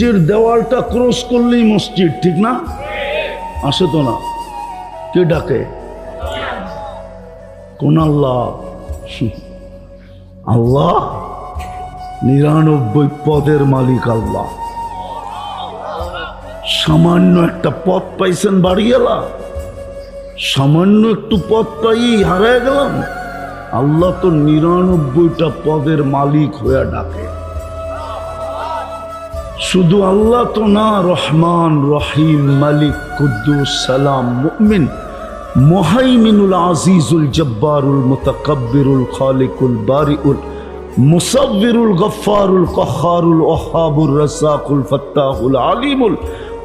নিজের দেওয়ালটা ক্রস করলেই মসজিদ, ঠিক না? আসে তো না। কে ডাকে? কোন আল্লাহ? আল্লাহ? নিরানব্বই পদের মালিক আল্লাহ। সামান্য একটা পথ পাইছেন বাড়ি গেলা সামান্য একটু পথ পাই হারায় গেলাম। আল্লাহ তো নিরানব্বইটা পদের মালিক হয়ে ডাকে। শুধু আল্লাহ তো না রহমান রহিম মালিক কুদ্দুস সালাম মুমিন মোহাইমিনুল আজিজুল জব্বারুল মুতাকাব্বিরুল খালিকুল বারিউল মুসাব্বিরুল গফফারুল কখারুল ওহাবুর রাসাকুল ফাত্তাহুল আলিমুল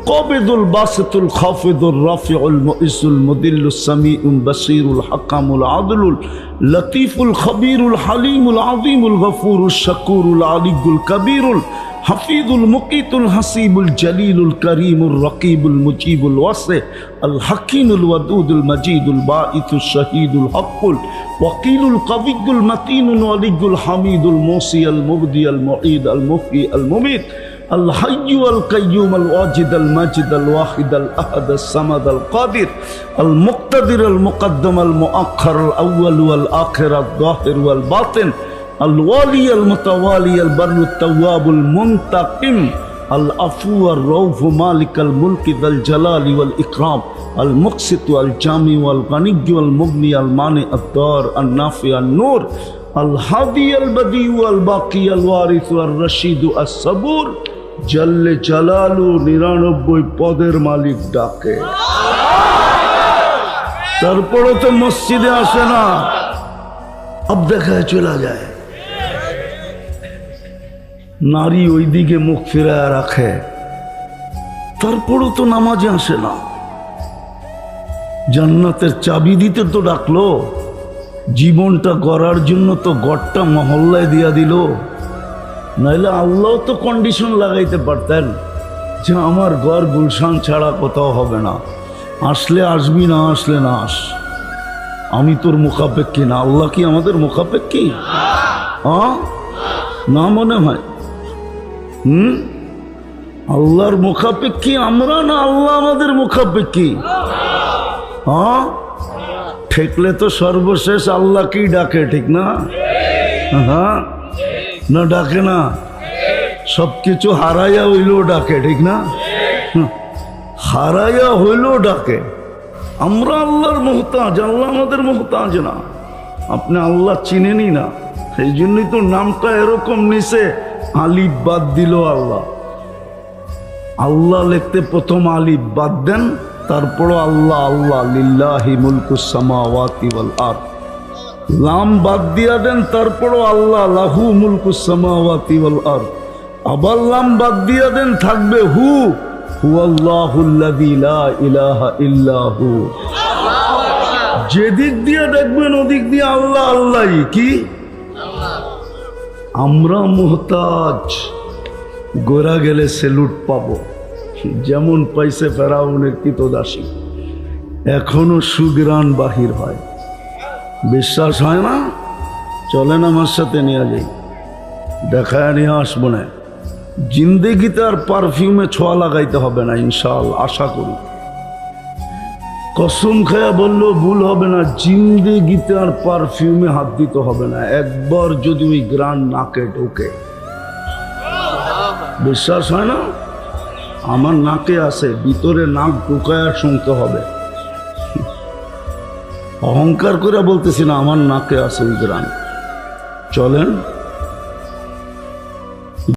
قابض الباسط الخافض الرافع المؤس المذل السميع البصير الحكم العدل اللطيف الخبير الحليم العظيم الغفور الشكور العلي الكبير حفيظ المقيت الحسيب الجليل الكريم الرقيب المجيب الواسع الحكيم الودود المجيد الباعث الشهيد الحق الوكيل القوي المتين الولي الحميد الموصي المبدي المعيد المحيي المميت الحي القيوم الواجد الماجد الواحد الأحد الصمد القادر المقتدر المقدم المؤخر الأول والآخر الظاهر والباطن الوالي المتوالي البر التواب المنتقم العفو الروف مالك الملك ذا الجلال والإكرام المقسط الجامع والغني والمغني المانع الدار النافع النور الهادي البديع الباقي الوارث الرشيد الصبور জল্লে জালালু নিরানব্বই পদের মালিক ডাকে তারপরও তো মসজিদে আসে না আব দেখায় চলে যায় নারী ওইদিকে মুখ ফিরায় রাখে। তারপরও তো নামাজে আসে না। জান্নাতের চাবি দিতে তো ডাকলো। জীবনটা গড়ার জন্য তো গড়টা মহল্লায় দিয়া দিল। নাইলে আল্লাহ তো কন্ডিশন লাগাইতে পারতেন যে আমার ঘর গুলশান ছাড়া কোথাও হবে না। আসলে আসবি না, আসলে না আস। আমি তোর মুখাপেক্ষি না। আল্লাহ কি আমাদের মুখাপেক্ষি? না মনে হয়। হুম? আল্লাহর মুখাপেক্ষী, আমরা না আল্লাহ আমাদের মুখাপেক্ষী? হ্যাঁ ঠেকলে তো সর্বশেষ আল্লাহকেই ডাকে, ঠিক না? হ্যাঁ না, ডাকে না। সব কিছু হারাইয়া হইলেও ডাকে, ঠিক না? হারাইয়া হইলেও ডাকে। আমরা আল্লাহর মোহতাজ, আল্লাহ আমাদের মোহতাজ না। আপনি আল্লাহ চিনেনি না। সেই জন্যই তো নামটা এরকম নিছে। আলিফ বাদ দিল আল্লাহ। আল্লাহ লিখতে প্রথম আলিফ বাদ দেন, তারপরও আল্লাহ আল্লাহ, লিল্লাহি মুলকুস সামাওয়াতি ওয়াল আরদ। লাম বাদ দিয়া দেন, তারপরও আল্লাহ, লাহু মুলকুস সামাওয়াতি ওয়াল আরদ। আবার লাম বাদ দিয়া দেন, থাকবে হু। হু হুয়াল্লাহুল্লাযী লা ইলাহা ইল্লা হু। যেদিক দিয়ে দেখবেন, ওদিক দিয়ে আল্লাহ, আল্লাহই। কি? আমরা মোহতাজ। গোরা গেলে সেলুট পাব। যেমন পাইছে ফেরাউনের কৃতদাসী এখনও সুগ্রাণ বাহির হয়। বিশ্বাস হয় না? চলেন আমার সাথে নিয়ে যাই। দেখায় নিয়ে আসব না জিন্দেগিতে আর পারফিউমে ছোঁয়া লাগাইতে হবে না ইনশাল আশা করি। কসম খায়া বলল, ভুল হবে না, জিন্দেগিতে আর পারফিউমে হাত দিতে হবে না। একবার যদি ওই গ্রান নাকে ঢোকে। বিশ্বাস হয় না? আমার নাকে আছে ভিতরে নাক ঢুকায় শুনতে হবে। অহংকার করে বলতেছি না, আমার নাকে আছে ওই গ্রান। চলেন।